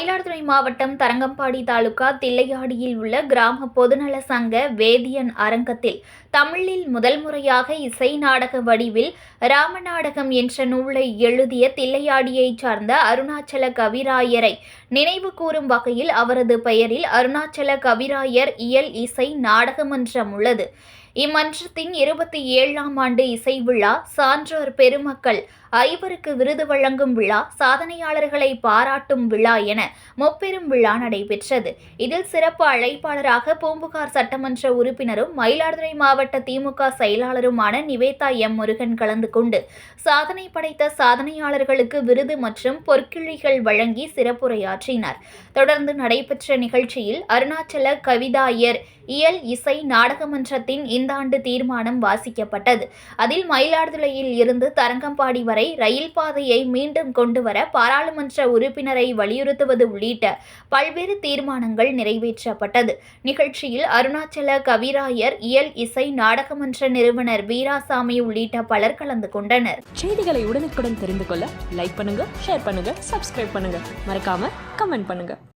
மயிலாடுதுறை மாவட்டம் தரங்கம்பாடி தாலுகா தில்லையாடியில் உள்ள கிராம பொதுநல சங்க வேதியன் அரங்கத்தில் தமிழில் முதல் முறையாக இசை நாடக வடிவில் ராமநாடகம் என்ற நூலை எழுதிய தில்லையாடியைச் சார்ந்த அருணாச்சல கவிராயரை நினைவு கூறும் வகையில் அவரது பெயரில் அருணாச்சல கவிராயர் இயல் இசை நாடகமன்றம் உள்ளது. இம்மன்றத்தின் இருபத்தி ஏழாம் ஆண்டு இசை விழா சான்றோர் பெருமக்கள் ஐவருக்கு விருது வழங்கும் விழா சாதனையாளர்களை பாராட்டும் விழா என முப்பெரும் விழா நடைபெற்றது. இதில் சிறப்பு அழைப்பாளராக பூம்புகார் சட்டமன்ற உறுப்பினரும் மயிலாடுதுறை மாவட்ட திமுக செயலாளருமான நிவேதா எம் முருகன் கலந்து கொண்டு சாதனை படைத்த சாதனையாளர்களுக்கு விருது மற்றும் பொற்கிழிகள் வழங்கி சிறப்புரையாற்றினார். தொடர்ந்து நடைபெற்ற நிகழ்ச்சியில் அருணாச்சல கவிதாயர் இயல் இசை நாடகமன்றத்தின் இந்த ஆண்டு தீர்மானம் வாசிக்கப்பட்டது. அதில் மயிலாடுதுறையில் இருந்து தரங்கம்பாடி வரை ரயில் பாதையை மீண்டும் கொண்டுவர பாராளுமன்ற உறுப்பினரை வலியுறுத்துவது உள்ளிட்ட பல்வேறு தீர்மானங்கள் நிறைவேற்றப்பட்டது. நிகழ்ச்சியில் அருணாச்சல கவிராயர் இயல் இசை நாடகமன்ற நிறுவனர் வீராசாமி உள்ளிட்ட பலர் கலந்து கொண்டனர். செய்திகளை உடனுக்குடன் தெரிந்து கொள்ள லைக் பண்ணுங்க ஷேர் பண்ணுங்க சப்ஸ்கிரைப் பண்ணுங்க. மறக்காம கமெண்ட் பண்ணுங்க.